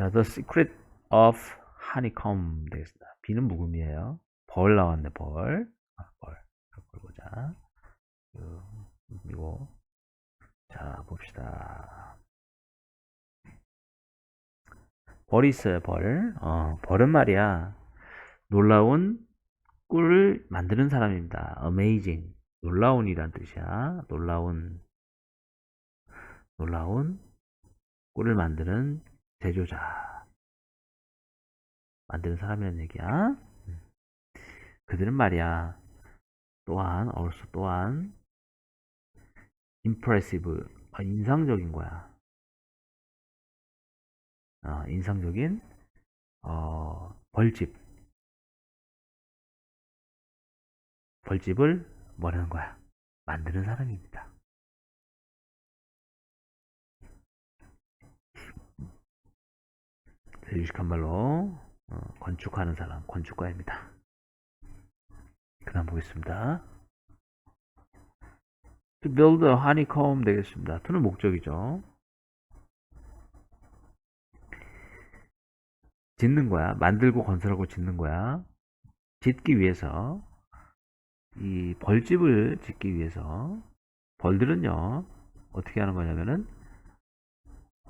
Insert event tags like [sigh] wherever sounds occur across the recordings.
자, The Secret of Honeycomb 되겠습니다. B는 묵음이에요. 벌 나왔네, 벌. 아, 벌. 벌 보자. 그리고 자, 봅시다. 벌이 있어요, 벌. 어, 벌은 말이야. 놀라운 꿀을 만드는 사람입니다. amazing. 놀라운이란 뜻이야. 놀라운, 놀라운 꿀을 만드는 제조자. 만드는 사람이란 얘기야. 그들은 말이야. 또한, also 또한, impressive. 아, 인상적인 거야. 어, 인상적인, 어, 벌집. 벌집을 뭐라는 거야? 만드는 사람입니다. 유식한 말로 어, 건축하는 사람, 건축가입니다. 그 다음 보겠습니다. To build a honeycomb 되겠습니다. to는 목적이죠. 짓는 거야. 만들고 건설하고 짓는 거야. 짓기 위해서 이 벌집을 짓기 위해서 벌들은요 어떻게 하는 거냐면은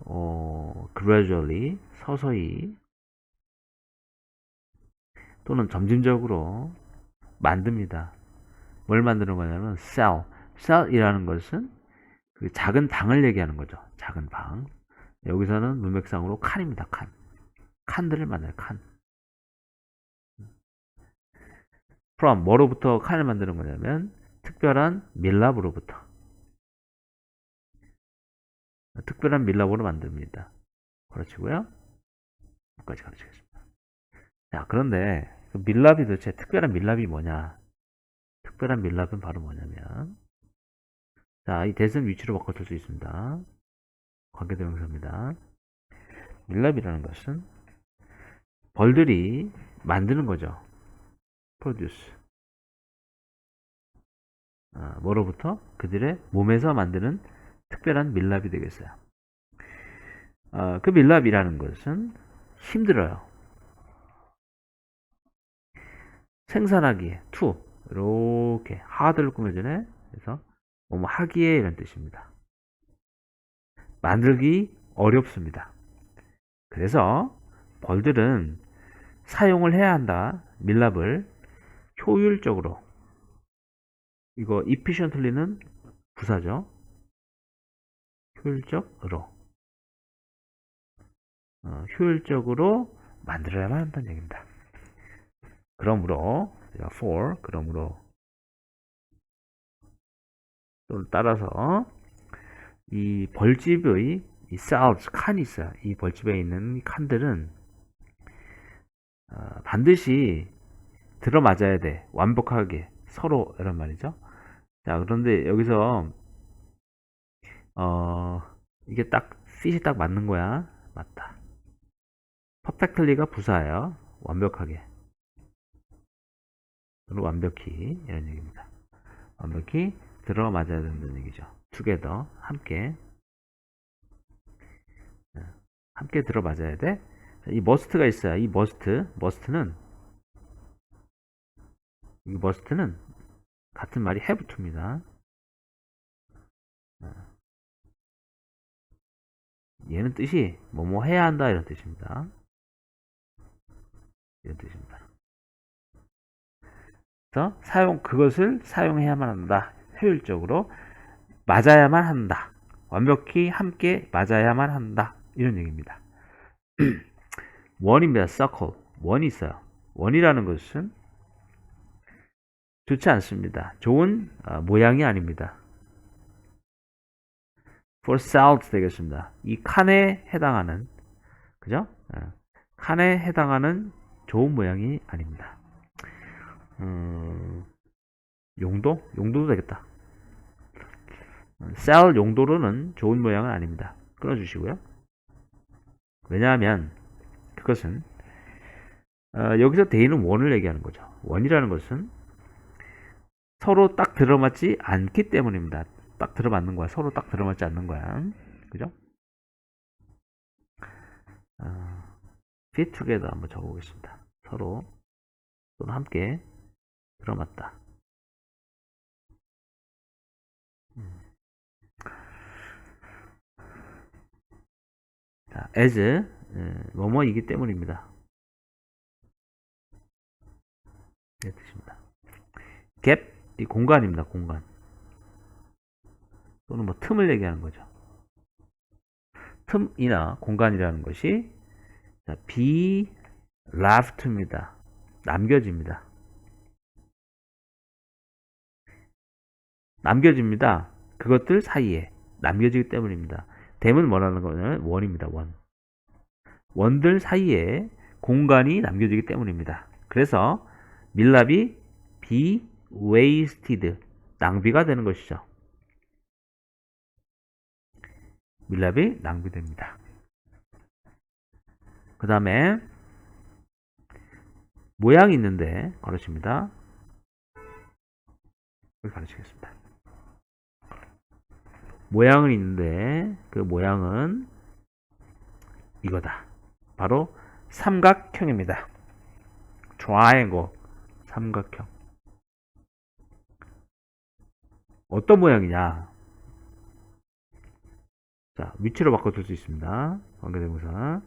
어 gradually 서서히 또는 점진적으로 만듭니다. 뭘 만드는 거냐면 cell, cell이라는 것은 그 작은 방을 얘기하는 거죠. 작은 방. 여기서는 문맥상으로 칸입니다. 칸. 칸들을 만들어요. 칸. from 뭐로부터 칸을 만드는 거냐면 특별한 밀랍으로부터 특별한 밀랍으로 만듭니다. 그렇지고요. 여기까지 가르치겠습니다. 자 그런데 그 밀랍이 도대체 특별한 밀랍이 뭐냐? 특별한 밀랍은 바로 뭐냐면 자 이 대선 위치로 바꿔 쓸수 있습니다. 관계대명사입니다. 밀랍이라는 것은 벌들이 만드는 거죠. produce. 아, 뭐로부터? 그들의 몸에서 만드는 특별한 밀랍이 되겠어요. 아, 그 밀랍이라는 것은 힘들어요. 생산하기에, to, 이렇게, hard를 꾸며주네. 그래서, 뭐, 하기에 이런 뜻입니다. 만들기 어렵습니다. 그래서, 벌들은 사용을 해야 한다. 밀랍을 효율적으로 이거 efficiently는 부사죠. 효율적으로 어, 효율적으로 만들어야만 한다는 얘기입니다. 그러므로 for 그러므로 또 따라서 이 벌집의 이 cells 칸이 있어요. 이 벌집에 있는 칸들은 어, 반드시 들어맞아야 돼. 완벽하게. 서로, 이런 말이죠. 자, 그런데 여기서, 어, 이게 딱, 핏이 딱 맞는 거야. 맞다. 퍼펙틀리가 부사예요. 완벽하게. 완벽히. 이런 얘기입니다. 완벽히 들어맞아야 된다는 얘기죠. 투게더. 함께. 함께 들어맞아야 돼. 이 머스트가 있어요. 이 머스트. 머스트는 이 must는 같은 말이 to입니다. 얘는 뜻이 뭐뭐 해야 한다 이런 뜻입니다. 이런 뜻입니다. 그래서 사용 그것을 사용해야만 한다. 효율적으로 맞아야만 한다. 완벽히 함께 맞아야만 한다. 이런 얘기입니다. [clears throat] 원입니다. circle. 원이 있어요. 원이라는 것은 좋지 않습니다. 좋은 어, 모양이 아닙니다. For salt 되겠습니다. 이 칸에 해당하는 그죠? 어, 칸에 해당하는 좋은 모양이 아닙니다. 음, 용도? 용도도 되겠다. 셀 용도로는 좋은 모양은 아닙니다. 끊어주시고요. 왜냐하면 그것은 어, 여기서 대인은 원을 얘기하는 거죠. 원이라는 것은 서로 딱 들어맞지 않기 때문입니다. 딱 들어맞는 거야. 서로 딱 들어맞지 않는 거야. 그죠? 어, fit together 한번 적어보겠습니다. 서로 또는 함께 들어맞다. 음. 자, as 예, 뭐뭐이기 때문입니다. 네, 뜻입니다. gap 이 공간입니다. 공간 또는 뭐 틈을 얘기하는 거죠. 틈이나 공간이라는 것이 자, be left입니다. 남겨집니다. 남겨집니다. 그것들 사이에 남겨지기 때문입니다. 댐은 뭐라는 거냐면 원입니다. 원. 원들 사이에 공간이 남겨지기 때문입니다. 그래서 밀랍이 be wasted 낭비가 되는 것이죠. 밀랍이 낭비됩니다. 그 다음에 모양이 있는데 가르칩니다. 여기 가르치겠습니다. 모양은 있는데 그 모양은 이거다. 바로 삼각형입니다. triangle 삼각형. 어떤 모양이냐? 자, 위치로 바꿔줄 수 있습니다. 관계대명사.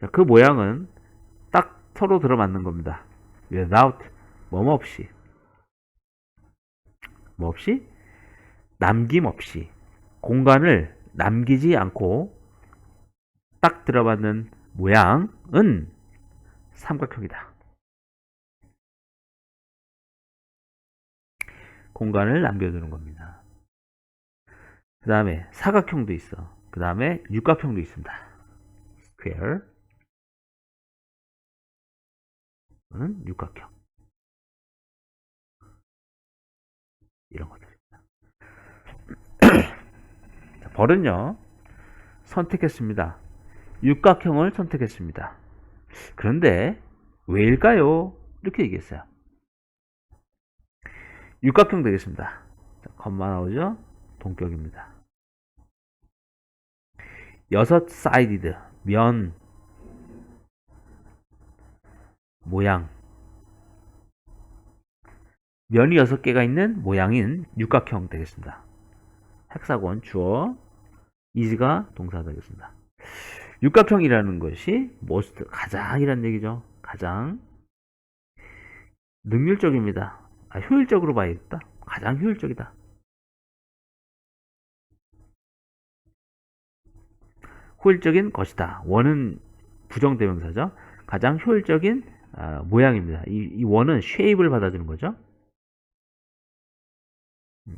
자, 그 모양은 딱 서로 들어맞는 겁니다. without, 뭐뭐 없이. 뭐 없이? 남김 없이. 공간을 남기지 않고 딱 들어맞는 모양은 삼각형이다. 공간을 남겨두는 겁니다. 그 다음에 사각형도 있어. 그 다음에 육각형도 있습니다. square. 는 육각형. 이런 것들입니다. [clears throat] 자, 벌은요, 선택했습니다. 육각형을 선택했습니다. 그런데 왜일까요? 이렇게 얘기했어요. 육각형 되겠습니다. 자, 컴마 나오죠? 동격입니다. 여섯 사이디드 면 모양 면이 여섯 개가 있는 모양인 육각형 되겠습니다. 헥사곤 주어 이즈가 동사 되겠습니다. 육각형이라는 것이 most 가장이라는 얘기죠. 가장 능률적입니다. 아, 효율적으로 봐야겠다. 가장 효율적이다. 효율적인 것이다. 원은 부정대명사죠. 가장 효율적인 아, 모양입니다. 이, 이 원은 shape를 받아주는 거죠. 음.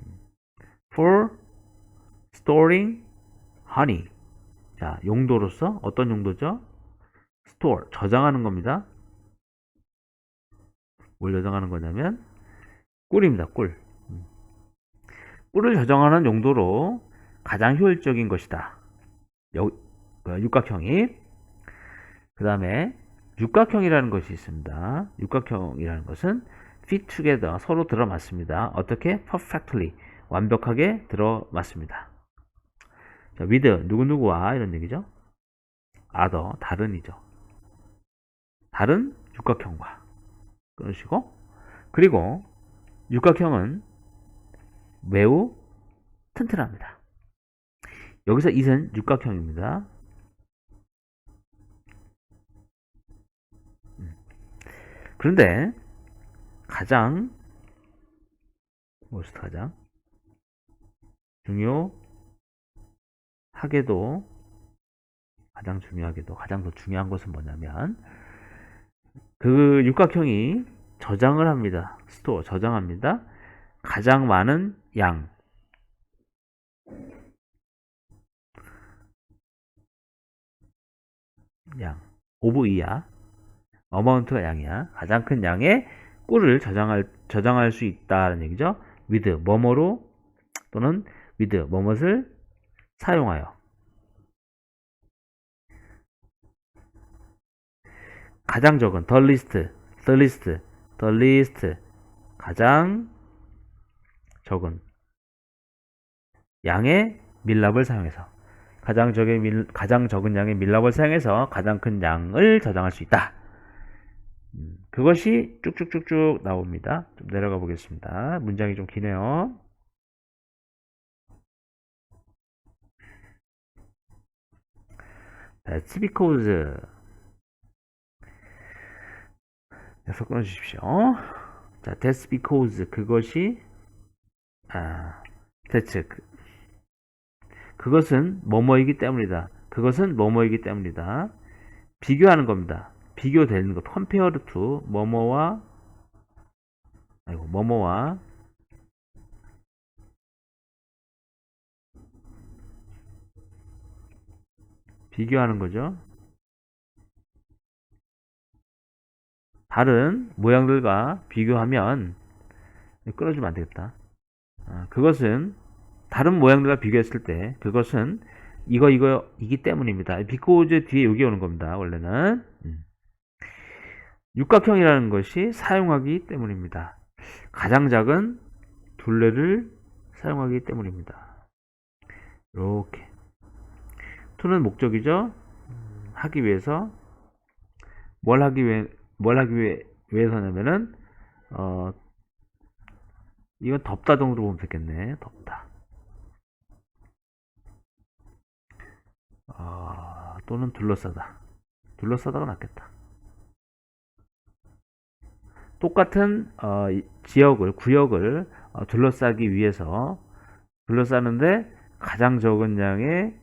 for storing honey. 자, 용도로서 어떤 용도죠? store, 저장하는 겁니다. 뭘 저장하는 거냐면 꿀입니다. 꿀. 음. 꿀을 저장하는 용도로 가장 효율적인 것이다. 여, 어, 육각형이 그 다음에 육각형이라는 것이 있습니다. 육각형이라는 것은 fit together 서로 들어맞습니다. 어떻게? perfectly 완벽하게 들어맞습니다. 자, with 누구누구와 이런 얘기죠. other 다른이죠. 다른 육각형과 끊으시고 그리고 육각형은 매우 튼튼합니다. 여기서 이은 육각형입니다. 그런데 가장 most 가장 중요하게도 가장 중요하게도 가장 더 중요한 것은 뭐냐면 그 육각형이 저장을 합니다. 스토어 저장합니다. 가장 많은 양양 오브 이야 어마운트가 양이야 가장 큰 양의 꿀을 저장할 저장할 수 있다는 얘기죠. with 뭐뭐로 또는 with 뭐뭇을 사용하여 가장 적은 the least, the least, the least 가장 적은 양의 밀랍을 사용해서 가장 적은, 밀, 가장 적은 양의 밀랍을 사용해서 가장 큰 양을 저장할 수 있다. 음, 그것이 쭉쭉쭉쭉 나옵니다. 좀 내려가 보겠습니다. 문장이 좀 기네요. That's because 계속 끊어주십시오. 자, that's because 그것이 아, that's 그, 그것은 뭐뭐이기 때문이다. 그것은 뭐뭐이기 때문이다. 비교하는 겁니다. 비교되는 것. compare to 뭐뭐와 아이고 뭐뭐와 비교하는 거죠. 다른 모양들과 비교하면 끊어주면 안 되겠다. 아, 그것은 다른 모양들과 비교했을 때 그것은 이거 이거이기 때문입니다. because 뒤에 여기 오는 겁니다. 원래는 음. 육각형이라는 것이 사용하기 때문입니다. 가장 작은 둘레를 사용하기 때문입니다. 이렇게 to는 목적이죠. 음, 하기 위해서 뭘 하기 위해 뭘 하기 위해, 위해서냐면은 어 이건 덥다 정도로 보면 되겠네. 덥다. 아, 또는 둘러싸다. 둘러싸다가 낫겠다. 똑같은 어, 이 지역을 구역을 어, 둘러싸기 위해서 둘러싸는데 가장 적은 양의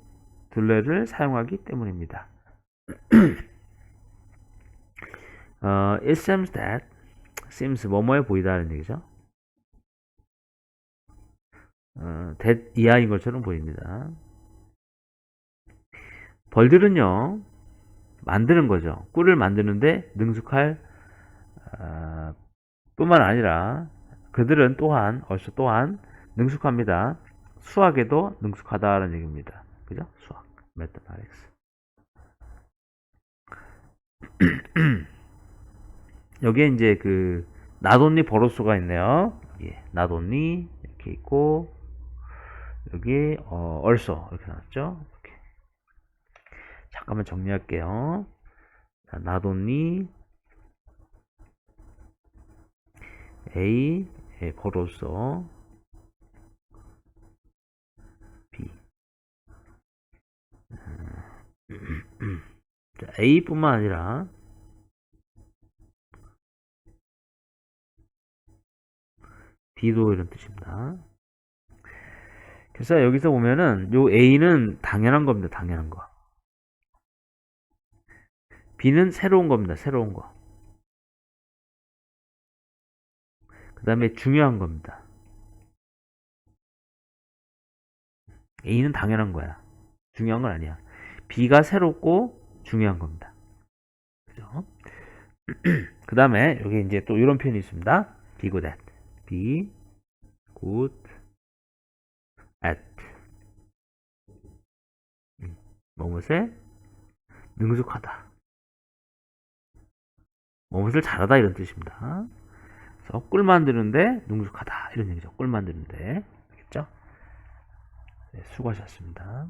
둘레를 사용하기 때문입니다. [clears throat] 어, it seems that seems 뭐뭐해 보이다는 얘기죠. 어, that 이하인 것처럼 보입니다. 벌들은요 만드는 거죠. 꿀을 만드는데 능숙할 어, 뿐만 아니라 그들은 또한 얼쏘 또한 능숙합니다. 수학에도 능숙하다는 얘기입니다. 그죠? 수학, mathematics. [clears throat] 여기에 이제 그 나돈니 버로스가 있네요. 예, 나돈니 이렇게 있고 여기 어, 얼쏘 이렇게 나왔죠. 이렇게. 잠깐만 정리할게요. 자, 나돈니 A 예, 버로소 B 자, A뿐만 아니라 B도 이런 뜻입니다. 그래서 여기서 보면은 요 A는 당연한 겁니다. 당연한 거. B는 새로운 겁니다. 새로운 거. 그 다음에 중요한 겁니다. A는 당연한 거야. 중요한 건 아니야. B가 새롭고 중요한 겁니다. 그죠? [clears throat] 그 다음에 여기 이제 또 이런 표현이 있습니다. be good at. be good at. 음, 뭐뭇에 능숙하다. 뭐뭇을 잘하다 이런 뜻입니다. 그래서 꿀 만드는데 능숙하다 이런 얘기죠. 꿀 만드는데 알겠죠? 네, 수고하셨습니다.